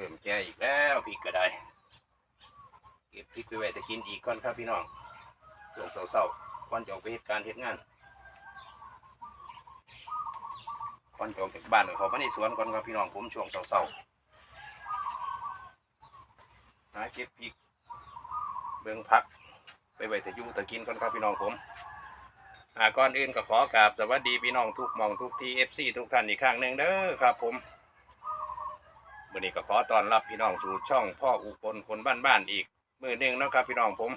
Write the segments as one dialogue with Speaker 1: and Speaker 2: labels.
Speaker 1: ริ่มแก่อีกแล้วพริกก็ได้ เก็บพริกไปไว้จะกินอีกก่อนครับพี่น้องช่วงเศร้าๆก่อนจะออกไปเหตุการณ์เหตุงานก่อนจะออกจากบ้านเขามาในสวนก่อนครับพี่น้องผมช่วงเศร้าๆหาเก็บพริกเบิ่งพักไปไว้แต่ยุ่แต่กินก่อนครับพี่น้องผมอ่าก่อนอื่นก็ขอกราบสวัสดีพี่น้องทุกมองทุกที่เอฟซีทุกท่านอีกครั้งหนึ่งเด้อครับผม วันนี้ก็ขอต้อนรับพี่น้องสู่ช่องพ่ออุปนคนบ้านๆอีกมือหนึ่งนะครับ พี่น้องผม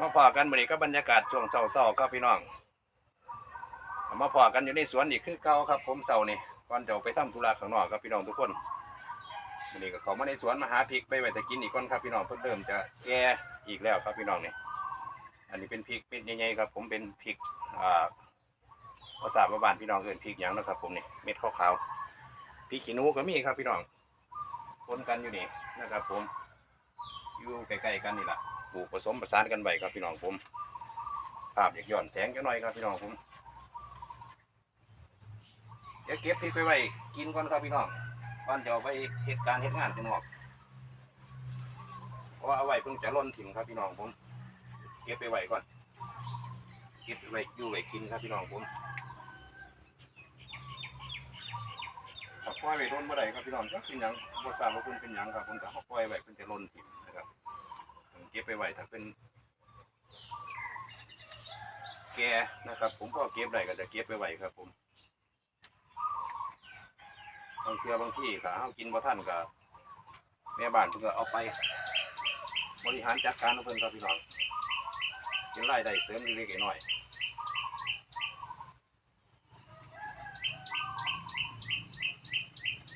Speaker 1: มาพอกันวันนี้ก็บรรยากาศช่วงเศร้าๆครับพี่น้องมาพอกันอยู่ในสวนอีกคือเก่าครับ ผมเศร้านี่ก่อนจะออกไปทำธุระข้างนอกครับพี่น้องทุกคนวันนี้ก็เขามาในสวนมาหาพริกไปไว้แต่กินอีกก่อนครับพี่น้องเพิ่งเริ่มจะแก่อีกแล้วครับพี่น้องนี่อันนี้เป็นพริกเป็นใหญ่ๆครับ ผมเป็นพริกอ่าภาษาบ้านพี่น้องเอิ้นพริกหยังนะครับ ผมนี่เม็ดขาวๆ พริกขี้หนูก็มีครับพี่น้องปนกันอยู่นี่นะครับ ผม อยู่ใกล้ๆกันนี่แหละปลูกผสมประสานกันไว้ครับพี่น้องผม ภาพอยากย้อนแสงจังหน่อยครับพี่น้องผมเดี๋ยวเก็บพริกไปไว้กินก่อนครับพี่น้องก่อนจะเอาไปเหตุการณ์เหตุงานข้างนอกเพราะว่าเอาไว้เพิ่งจะล่นถิ่มครับพี่น้องผม เก็บไปไว้ก่อน เก็บไปไว้อยู่ไว้กินครับพี่น้องผมถ้า ปล่อยไว้โดนบ่ได้ครับพี่น้องก็เป็นหยังบ่ทราบว่าเพิ่นเป็นหยังครับผมแต่เขาปล่อยไว้เพิ่นจะล่นถิ่มนะครับเก็บไปไว้ถ้าเป็นแกนะครับ ผมก็เก็บได้ก็จะเก็บไปไว้ครับ ผมบางเทื่อบางที่ก็เอากินบ่ทันก็แม่บ้านเพิ่นก็เอาไป บริหารจัดการของเพิ่นครับพี่น้องเป็นรายได้เสริมเล็กๆน้อยๆ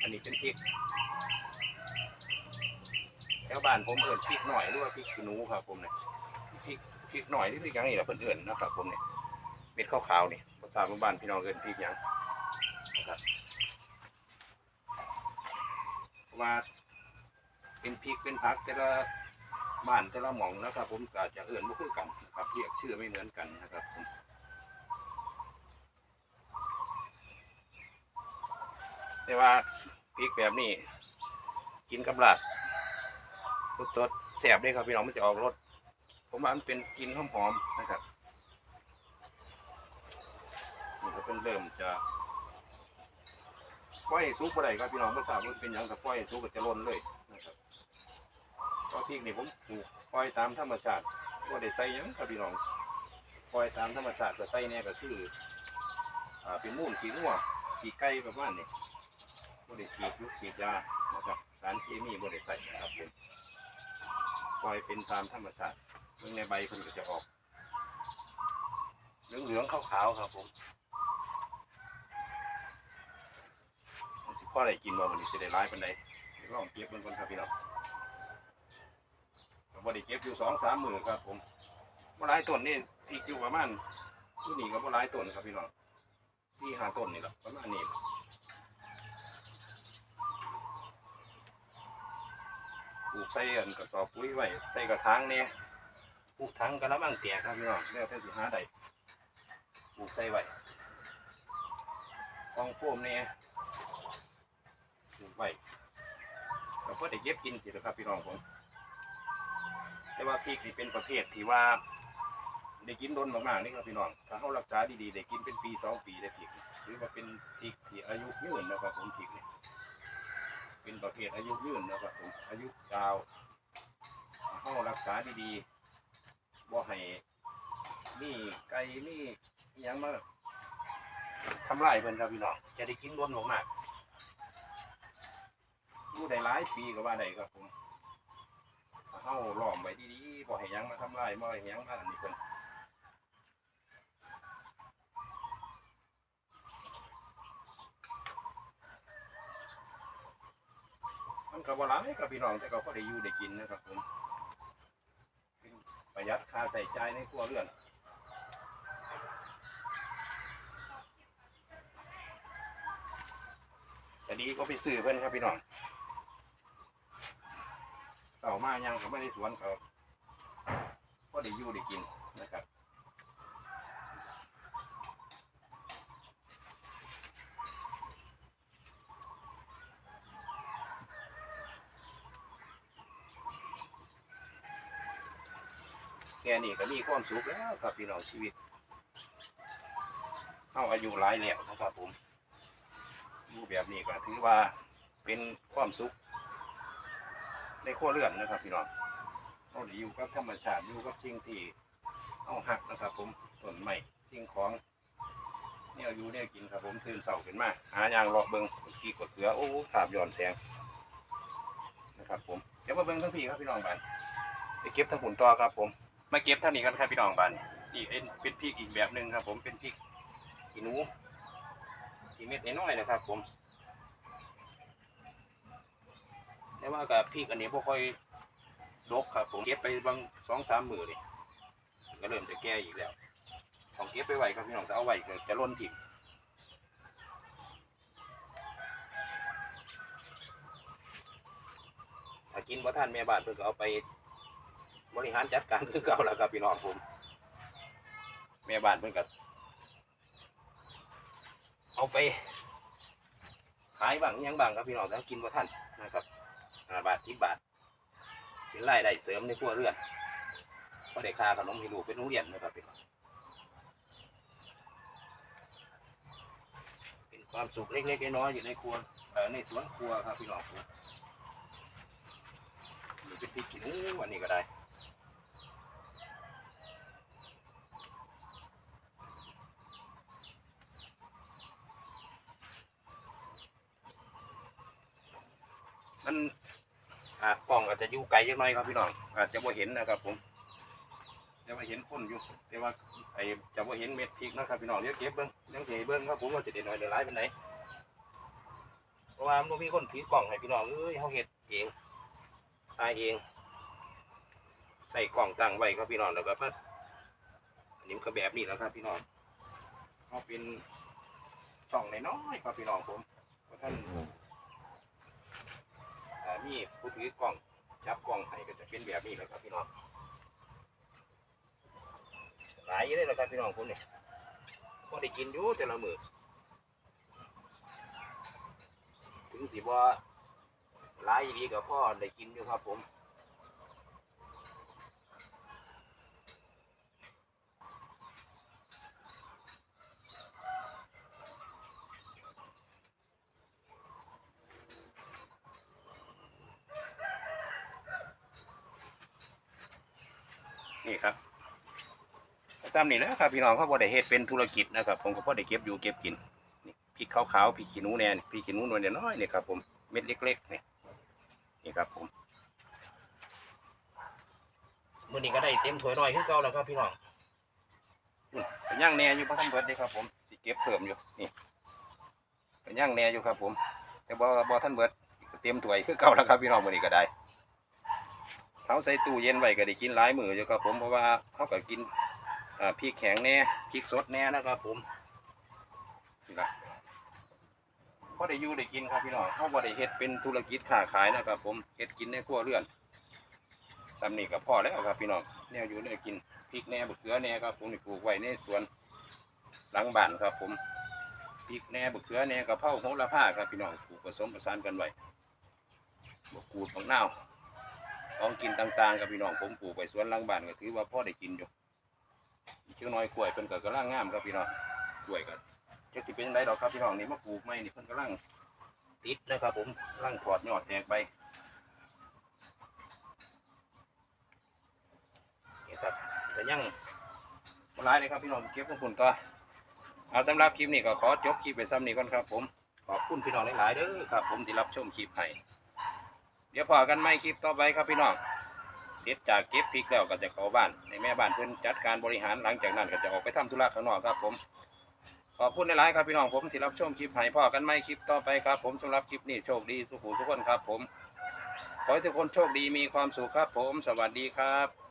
Speaker 1: อันนี้เป็นพริกแถวบ้านผมเอิ้นพริกหน่อยหรือว่าพริกขี้หนูครับ ผมเนี่ยพริกพริกหน่อยที่พริกหยังนี่แหละเพิ่นเอิ้นนะครับ ผมเนี่ยเม็ดขาวๆนี่ภาษาบ้านพี่น้องเอิ้นพริกหยังนะครับเพราะว่าเป็นพริกเป็นผักแต่ละบ้านแต่ละหม่องนะครับ ผมก็จะเอื่นบ่คือกันนะครับเรียกชื่อไม่เหมือนกันนะครับผมแต่ว่า พริกแบบนี้ กินกับลาบสดๆแซ่บเลยครับพี่น้องมันจะออกรสผมว่ามันเป็นกลินหอมๆนะครับนี่ก็เป็นเริ่มจะปล่อยให้สุกบ่ได้ครับพี่น้องไม่ทราบว่ามันเป็นหยังกับปล่อยให้สุกก็จะล้นเลยนะครับก็พริกนี่ผมปลูกปล่อยตามธรรมชาติว่าได้ใส่ยังครับพี่น้องปล่อยตามธรรมชาติก็ใส่เนี่ยก็คืออ่าเป็นมูลขี้งัวขี้ไก่ประมาณนี้ ว่าได้ฉีดยุกฉีดยานะครับสารเคมีว่าได้ใส่นะครับผมปล่อยเป็นตามธรรมชาติเมื่อในใบเพิ่นก็จะออก เหลืองๆขาวๆครับผมสิพ่อได้กินบ่วันนี้จะได้ร้ายปานใดเดี๋ยวลองเก็บมันก่อนครับพี่น้องก็บ่ได้เก็บอยู่สองสามหมือครับผมบ่หลายต้นนี่พริกอยู่ประมาณที่นี่ก็บ่หลายต้นครับพี่น้องสี่หาต้นนี่แหละประมาณนี้ ปลูกใส่อันกระสอบปุ๋ยไว้ใส่กระถางเนี่ยปลูกถังกระมังเตียครับพี่น้องแล้วแต่สิหาได้ปลูกใส่ไว้กองโฟมเนี่ยปลูกไว้เราก็ได้เก็บกินสิครับพี่น้องผมแต่ว่าพริกนี่เป็นประเภทที่ว่าได้กินโดนมากๆนี่ครับพี่น้อง ถ้าเขารักษาดีๆได้กินเป็นปีสองปีได้พริกหรือว่าเป็นพริกที่อายุยืนนะครับผมพริกนี่ เป็นประเภทอายุยืนนะครับผมอายุยาวเข้ารักษาดีๆบ่ให้นี่ไก่นี่ยังมาทำลายเพิ่นครับพี่น้องจะได้กินโดนมากๆอยู่ได้หลายปีก็ว่าได้ครับผมเฮาล้อมไว้ดีๆบ่ให้ยังมาทำลายบ่ให้ยังมาอันนี้เพิ่น มันก็บ่หลายกับพี่น้องแต่ก็พอได้อยู่ได้กินนะครับผมเป็นประหยัดค่าใช้จ่ายในครัวเรือนแต่ดีก็ไปซื้อเพิ่อนครับพี่น้องเสามายังเขาไม่ได้สวนเขาก็ได้อยู่ได้กินนะครับ แค่นี้ก็มีความสุขแล้วครับพี่น้องชีวิตเอาอายุหลายแล้วนะครับผมอยู่แบบนี้ก็ถือว่าเป็นความสุข ในครัวเรื่อนนะครับ พี่น้องเราได้อยู่กับธรรมชาติอยู่กับสิ่งที่เอาหักนะครับ ผมต้นไม้สิ่งของเนี่ยอยู่เนี่ยกินครับผมตื่นเสาขึ้นมาหาอย่างเลาะเบิงกีกดเกลือโอ้ถาบย้อนแสงนะครับ ผมเดี๋ยวมาเบิ้งทั้งพี่ครับพี่น้องบ้านไปเก็บทั้งผุนต่อครับผม มาเก็บเท่านี้กันครับพี่น้องบ้านนี่เป็นเป็นพริกอีกแบบหนึ่งครับ ผมเป็นพริกขี้หนูที่เม็ดน้อยๆนะครับ ผมแต่ว่ากับพริกอันนี้พวกค่อยดกครับ ผมเก็บไปบางสองสามมือเลยก็เริ่มจะแก่อีกแล้วต้องเก็บไปไหวครับพี่น้องจะเอาไว้ก็จะล้นถิ่มถ้ากินว่าท่านแม่บ้านเพิ่นก็เอาไป บริหารจัดการคือเก่าแล้วครับพี่น้องผมแม่บ้านเพิ่นก็เอาไปขายบางยังบางครับพี่น้องถ้ากินว่ท่านนะครับห้าบาทสิบบาทเป็นรายได้เสริมในครัวเรือนก็ได้ค่าขนมให้ลูกเป็นโรงเรียนนะครับพี่น้องเป็นความสุขเล็กๆน้อยๆอยู่ในครัวในสวนครัวครับพี่น้องผมหรือเป็นพริกขี้นวันนี้ก็ได้ มันอ่ากล้องอาจจะอยู่ไกลจักหน่อยครับพี่น้องอาจจะบ่เห็นนะครับ ผมจะบ่เห็นคนอยู่แต่ว่าไอ้จะบ่เห็นเม็ดพริกนะครับพี่น้องเดี๋ยวเก็บเบิ้งเดี๋ยวสิให้เบิ้งครับผมว่าจะได้น้อยได้หลายเป็นไหนเพราะว่ามันมีคนถือกล่องให้พี่น้องเอ้ยเฮาเฮ็ดเองตายเองใส่กล่องตั้งไว้ครับพี่น้องแล้วก็พัดอันนี้มันก็แบบนี้แหล้วครับพี่น้องเขาเป็นช่องน้อยๆครับพี่น้องผมเพราะท่าน ผู้ถือกล้องจับกล้องให้ก็จะเป็นแบบนี้แหละครับพี่น้องหลายอยู่เลยนะครับพี่น้องคนเนี่ยก็ได้กินอยู่แต่ละมือถึงสิว่าหลายดีกับพ่อได้กินอยู่ครับผม นี่ครับซ้ำนี่แหล้วครับพี่น้องเขาบ่ได้เฮ็ดเป็นธุรกิจนะครับ ผมก็พอได้เก็บอยู่เก็บกินนี่พริกขาวๆพริกขี้หนูแน่นี่พริกขี้หนูนวยน้อยๆนี่ครับผมเม็ดเล็กๆนี่นี่ครับผมมื้อนี้ก็ได้เต็มถ้วยน้อยคือเก่าแล้วครับพี่น้องอืมก็ย่างแหน่อยู่บ่ทันเบิดเด้ครับ ผมสิเก็บเพิ่มอยู่นี่ก็ย่างแหน่อยู่ครับ ผม แต่บ่บ่ทันเบิดเต็มถ้วยคือเก่าแล้วครับพี่น้องมื้อนี้ก็ได้ เขาใส่ตู้เย็นไว้ก็ได้กินหลายมืออยู่ครับผมเพราะว่าเขาก็กินพริกแข็งแน่พริกสดแน่นะครับผมนี่ละพอได้อยู่ได้กินครับพี่น้องเขาบ่ได้เฮ็ดเป็นธุรกิจค้าขายนะครับ ผมเฮ็ดกินในครัวเรือนสำนี่ก็พอแล้วครับพี่น้องแนวอยู่แนวกินพริกแน่บะเขือแน่ครับผมปลูกไว้ในสวนหลังบ้านครับ ผมพริกแน่บะเขือแน่กะเพราโหระพาครับพี่น้องปลูกผสมผสานกันไว้บกกูดบักนาว ของกินต่างๆกับพี่น้องผมปลูกไว้สวนหลังบ้านก็ถือว่าพ่อได้กินอยู่อีกเชื่อน้อยกล้วยเพิ่นก็กำลังงามครับพี่น้องกล้วยก็จะสิเป็นไรดอกครับพี่น้องนี่มาปลูกไม่นี่เพิ่นกำลังติดนะครับ ผมกำลังถอดยอดแตกไปนี่ครับแต่ยังมาหลายเลยครับพี่น้องเก็บของคุณต่อเอาสำหรับคลิปนี้ก็ขอจบคลิปไปซ้ำนี้ก่อนครับ ผมขอบคุณพี่น้องหลายๆเด้อครับ ผมที่รับชมคลิปให้ เดี๋ยวพอกันไม่คลิปต่อไปครับพี่น้องเสร็จจากเก็บพริกแล้วก็จะเข้าบ้านในแม่บ้านเพื่อนจัดการบริหารหลังจากนั้นก็จะออกไปทำธุระข้างนอกครับ ผม ขอบคุณหลายๆครับพี่น้องผมที่รับชมคลิปให้พ่อกันไม่คลิปต่อไปครับ ผมสำหรับคลิปนี้โชคดีสุขุทุกคนครับ ผมขอให้ทุกคนโชคดีมีความสุขครับ ผม สวัสดีครับ